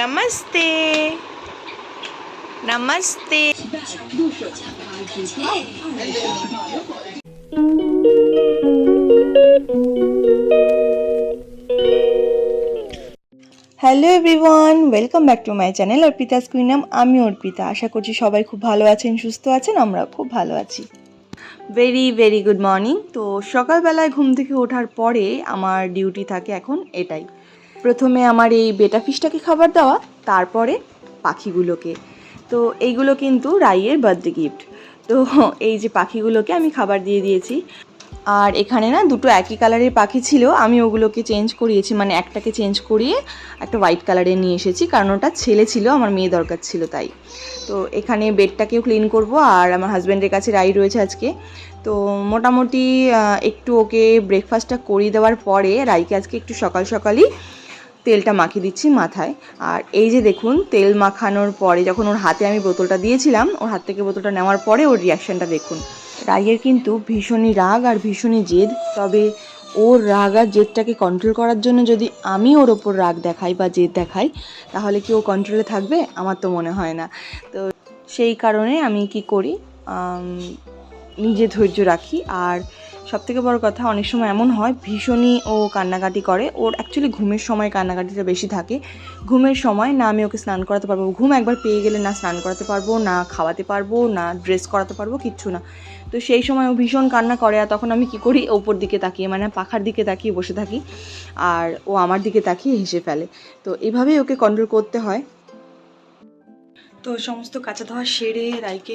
Namaste namaste hello everyone welcome back to my channel Arpita স্কুইনাম আমি অর্পিতা আশা করছি সবাই খুব ভালো আছেন সুস্থ আছেন আমরা খুব ভালো আছি। ভেরি ভেরি গুড মর্নিং তো সকালবেলায় ঘুম থেকে ওঠার পরে আমার ডিউটি থাকে এখন এটাই। প্রথমে আমার এই বেটা ফিশটাকে খাবার দেওয়া, তারপরে পাখিগুলোকে। তো এইগুলো কিন্তু রাইয়ের বার্থডে গিফট তো এই যে পাখিগুলোকে আমি খাবার দিয়ে দিয়েছি। আর এখানে না দুটো একই কালারের পাখি ছিল, আমি ওগুলোকে চেঞ্জ করিয়েছি। মানে একটাকে চেঞ্জ করিয়ে একটা হোয়াইট কালারের নিয়ে এসেছি, কারণ ওটা ছেলে ছিল, আমার মেয়ে দরকার ছিল তাই। তো এখানে বেডটাকেও ক্লিন করব, আর আমার হাজব্যান্ডের কাছে রাই রয়েছে আজকে। তো মোটামুটি একটু ওকে ব্রেকফাস্টটা করিয়ে দেওয়ার পরে রাইকে আজকে একটু সকাল সকালই তেলটা মাখিয়ে দিচ্ছি মাথায়। আর এই যে দেখুন, তেল মাখানোর পরে যখন ওর হাতে আমি বোতলটা দিয়েছিলাম, ওর হাত থেকে বোতলটা নেওয়ার পরে ওর রিয়াকশানটা দেখুন। রাগের কিন্তু ভীষণই রাগ আর ভীষণই জেদ। তবে ওর রাগ আর জেদটাকে কন্ট্রোল করার জন্য যদি আমি ওর ওপর রাগ দেখাই বা জেদ দেখাই, তাহলে কি ও কন্ট্রোলে থাকবে? আমার তো মনে হয় না। তো সেই কারণে আমি কি করি নিজে ধৈর্য রাখি। আর সবথেকে বড় কথা, অনেক সময় এমন হয়, ভীষণই ও কান্নাকাটি করে। ওর অ্যাকচুয়ালি ঘুমের সময় কান্নাকাটিটা বেশি থাকে। ঘুমের সময় না আমি ওকে স্নান করাতে পারব, ঘুম একবার পেয়ে গেলে না স্নান করাতে পারব, না খাওয়াতে পারব, না ড্রেস করাতে পারব, কিচ্ছু না। তো সেই সময় ও ভীষণ কান্না করে আর তখন আমি কি করি, ওপর দিকে তাকিয়ে মানে পাখার দিকে তাকিয়ে বসে থাকি। আর ও আমার দিকে তাকিয়ে হেসে ফেলে। তো এভাবেই ওকে কন্ট্রোল করতে হয়। তো সমস্ত কাঁচা ধোয়া সেরে রাইকে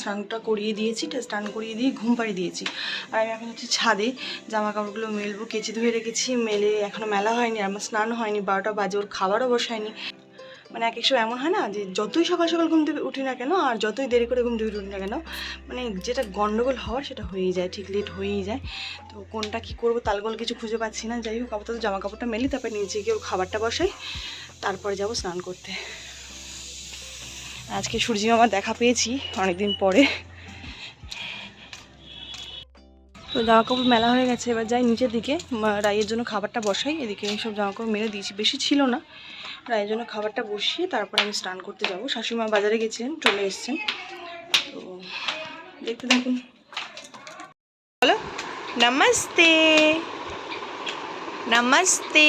স্নানটা করিয়ে দিয়েছি স্নান করিয়ে দিয়ে ঘুম পাড়িয়ে দিয়েছি। আর আমি এখন হচ্ছে ছাদে জামা কাপড়গুলো মেলবো, কেচে ধুয়ে রেখেছি, মেলে এখনও মেলা হয়নি আমার স্নান হয়নি, বারোটা বাজে, ওর খাবারও বসায়নি। মানে এক এক সময় এমন হয় না যে যতই সকাল সকাল ঘুম থেকে উঠি না কেন, আর যতই দেরি করে ঘুম থেকে উঠি না কেন মানে যেটা গন্ডগোল হওয়ার সেটা হয়েই যায়, ঠিক লেট হয়েই যায়। তো কোনটা কি করব, তালগোল কিছু খুঁজে পাচ্ছি না, যাই হোক, আপাতত জামা কাপড়টা মেলি, তারপরে নিচে গিয়ে ওর খাবারটা বসাই, তারপরে যাব স্নান করতে। আজকে সূর্যি মামা দেখা পেয়েছি অনেকদিন পরে। তো জামা কাপড় মেলা হয়ে গেছে এবার যাই নিচের দিকে। উম, রাইয়ের জন্য খাবারটা বসাই এদিকে সব জামা কাপড় মেরে দিয়েছি। বেশি ছিল না। রায়ের জন্য খাবারটা বসিয়ে তারপর আমি স্নান করতে যাব। শাশুড়িমা বাজারে গেছিলেন চলে এসছেন। তো দেখতে থাকুন। বলো নমস্তে। নমস্তে।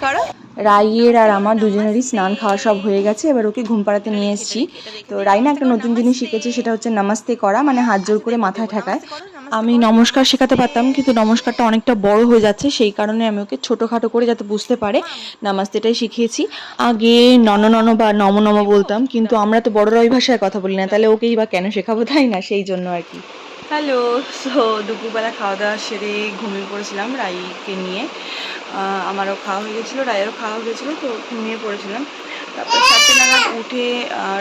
করো। রাইয়ের আর আমার দুজনেরই স্নান খাওয়া সব হয়ে গেছে। এবার ওকে ঘুম পাড়াতে নিয়ে এসেছি। তো রাই না একটা নতুন জিনিস শিখেছে, সেটা হচ্ছে নামাস্তে করা মানে হাত জোর করে মাথায় ঠেকায়। আমি নমস্কার শেখাতে পারতাম, কিন্তু নমস্কারটা অনেকটা বড় হয়ে যাচ্ছে, সেই কারণে আমি ওকে ছোটোখাটো করে যাতে বুঝতে পারে, নামাস্তেটাই শিখিয়েছি। আগে নন নন বা নম নম বলতাম, কিন্তু আমরা তো বড়রা ওই ভাষায় কথা বলি না, তাহলে ওকেই বা কেন শেখাবো তাই না? সেই জন্য আর কি। হ্যালো, সো দুপুরবেলা খাওয়া দাওয়া সেরে ঘুমিয়ে পড়েছিলাম রাইকে নিয়ে। আমারও খাওয়া হয়ে গেছিল, রায়েরও খাওয়া হয়ে গেছিল, তো ঘুমিয়ে পড়েছিলাম। তারপর চারটে নাগাদ উঠে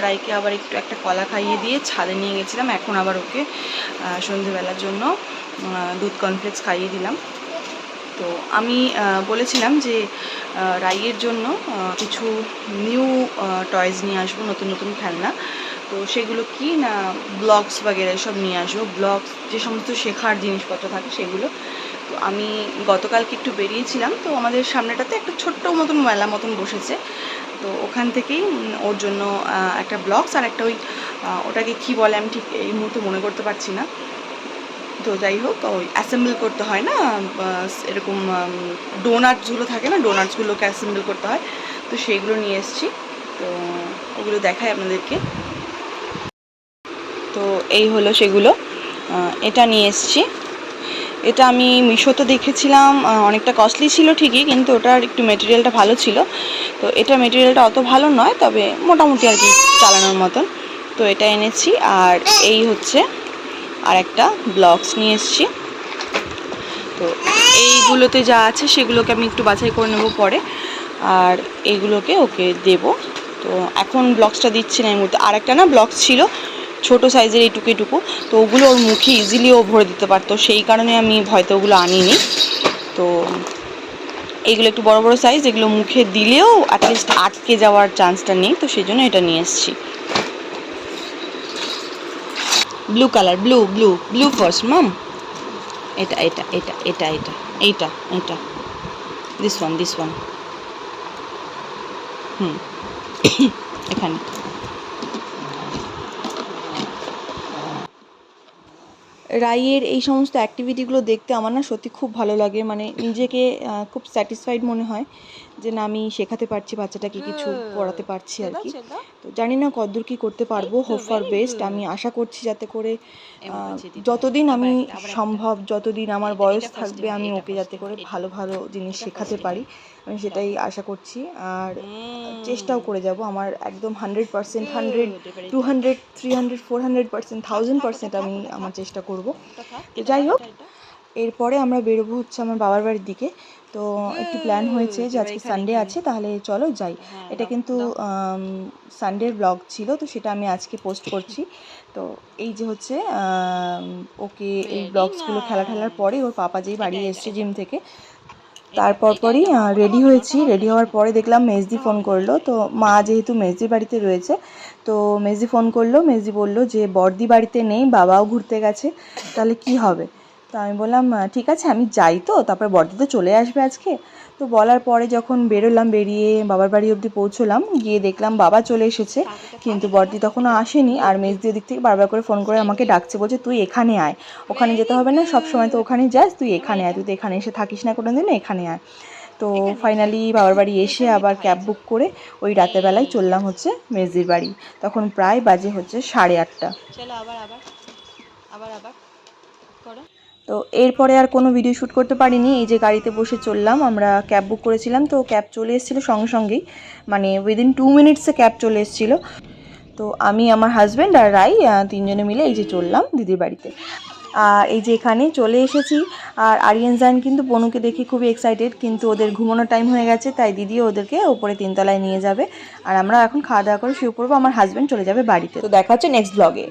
রাইকে আবার একটু একটা কলা খাইয়ে দিয়ে ছাদে নিয়ে গেছিলাম, এখন আবার ওকে সন্ধেবেলার জন্য দুধ কর্নফ্লেক্স খাইয়ে দিলাম। তো আমি বলেছিলাম যে রাইয়ের জন্য কিছু নিউ টয়েস নিয়ে আসব, নতুন নতুন খেলনা। তো সেগুলো কি না ব্লগস বাগেরা সব নিয়ে আসব ব্লগস যে সমস্ত শেখার জিনিসপত্র থাকে সেগুলো আমি গতকালকে একটু বেরিয়েছিলাম, তো আমাদের সামনেটাতে একটা ছোট্ট মতন মেলা মতন বসেছে। তো ওখান থেকেই ওর জন্য একটা ব্লগস আর একটা ওই ওটাকে কি বলে আমি ঠিক এই মুহূর্তে মনে করতে পারছি না। তো যাই হোক, ওই অ্যাসেম্বল করতে হয় না এরকম ডোনাটসগুলো থাকে না, ডোনাটসগুলোকে অ্যাসেম্বল করতে হয়। তো সেইগুলো নিয়ে এসেছি। তো ওগুলো দেখাই আপনাদেরকে। তো এই হলো সেগুলো। এটা নিয়ে এসেছি। এটা আমি মিশোতে দেখেছিলাম অনেকটা কস্টলি ছিল ঠিকই, কিন্তু ওটার একটু মেটেরিয়ালটা ভালো ছিল। তো এটা মেটেরিয়ালটা অত ভালো নয়, তবে মোটামুটি আর কি চালানোর মতন। তো এটা এনেছি, আর এই হচ্ছে আর একটা ব্লগস নিয়ে এসেছি। তো এইগুলোতে যা আছে সেগুলোকে আমি একটু বাছাই করে নেব পরে, আর এইগুলোকে ওকে দেব। তো এখন ব্লগসটা দিচ্ছি না এই মুহূর্তে। আর একটা না ব্লগস ছিল ছোট সাইজের এইটুকু এইটুকু তো ওগুলো ওর মুখে ইজিলি ও ভরে দিতে পারতো। সেই কারণে আমি হয়তো ওগুলো আনিনি। তো এইগুলো একটু বড় বড় সাইজ এগুলো মুখে দিলেও অ্যাটলিস্ট আটকে যাওয়ার চান্সটা নেই, তো সেই জন্য এটা নিয়ে এসেছি। Blue colour blue blue blue first মাম এটা এটা এটা এটা এটা, এইটা এটা দিস ওয়ান দিস ওয়ান হুম। এখানে। রাইয়ের এই সমস্ত অ্যাক্টিভিটিগুলো দেখতে আমার না সত্যি খুব ভালো লাগে। মানে নিজেকে খুব স্যাটিসফাইড মনে হয়। যে না আমি শেখাতে পারছি বাচ্চাটাকে কিছু পড়াতে পারছি আর কি। তো জানি না কতদূর কি করতে পারব হোপ ফর বেস্ট আমি আশা করছি যাতে করে যতদিন আমি সম্ভব যতদিন আমার বয়স থাকবে আমি ওকে যাতে করে ভালো ভালো জিনিস শেখাতে পারি। আমি সেটাই আশা করছি। আর চেষ্টাও করে যাব। আমার একদম hundred percent hundred two hundred three hundred four hundred percent thousand percent আমি আমার চেষ্টা করব। তো যাই হোক এরপরে আমরা বেরোবো হচ্ছে আমার বাবার বাড়ির দিকে। তো একটু প্ল্যান হয়েছে যে আজকে সানডে আছে তাহলে চলো যাই। এটা কিন্তু সানডের ব্লগ ছিল তো সেটা আমি আজকে পোস্ট করছি। তো এই যে হচ্ছে ওকে এই ব্লগসগুলো খেলা খেলার পরে ওর পাপা যেই বাড়ি এসছে জিম থেকে তারপর পরই রেডি হয়েছি। রেডি হওয়ার পরে দেখলাম মেজদি ফোন করল। তো মা যেহেতু মেজদির বাড়িতে রয়েছে তো মেজদি ফোন করল। মেজদি বলল যে বর্দি বাড়িতে নেই বাবাও ঘুরতে গেছে তাহলে কি হবে? তো আমি বললাম ঠিক আছে, আমি যাই তো। তারপরে বর্দি তো চলে আসবে আজকে। তো বলার পরে যখন বেরোলাম, বেরিয়ে বাবার বাড়ি অবধি পৌঁছলাম, গিয়ে দেখলাম বাবা চলে এসেছে। কিন্তু বর্দি তখনও আসেনি আর মেজদি দিক থেকে বারবার করে ফোন করে আমাকে ডাকছে, বলছে, তুই এখানে আয়। ওখানে যেতে হবে না সব সময় তো ওখানে যাস, তুই এখানে আয়। তুই তো এখানে এসে থাকিস না কোনো দিন এখানে আয়। তো ফাইনালি বাবার বাড়ি এসে আবার ক্যাব বুক করে ওই রাতের বেলায় চললাম হচ্ছে মেজদির বাড়ি। তখন প্রায় বাজে হচ্ছে সাড়ে আটটা। চলো আবার আবার আবার আবার। করো। তো এরপরে আর কোনো ভিডিও শ্যুট করতে পারিনি। এই যে গাড়িতে বসে চললাম, আমরা ক্যাব বুক করেছিলাম, তো ক্যাব চলে এসেছিল সঙ্গে সঙ্গেই। মানে উইদিন টু মিনিটসে ক্যাব চলে এসেছিল। তো আমি, আমার হাজব্যান্ড আর রাই তিনজনে মিলে এই যে চললাম দিদির বাড়িতে। আর এই যে এখানে চলে এসেছি। আর আরিয়ান জান কিন্তু বনুকে দেখে খুবই এক্সাইটেড কিন্তু ওদের ঘুমানোর টাইম হয়ে গেছে, তাই দিদি ওদেরকে ওপরে তিনতলায় নিয়ে যাবে। আর আমরা এখন খাওয়া দাওয়া করে শুয়ে পড়ব, আমার হাজব্যান্ড চলে যাবে বাড়িতে। তো দেখা হচ্ছে নেক্সট ব্লগে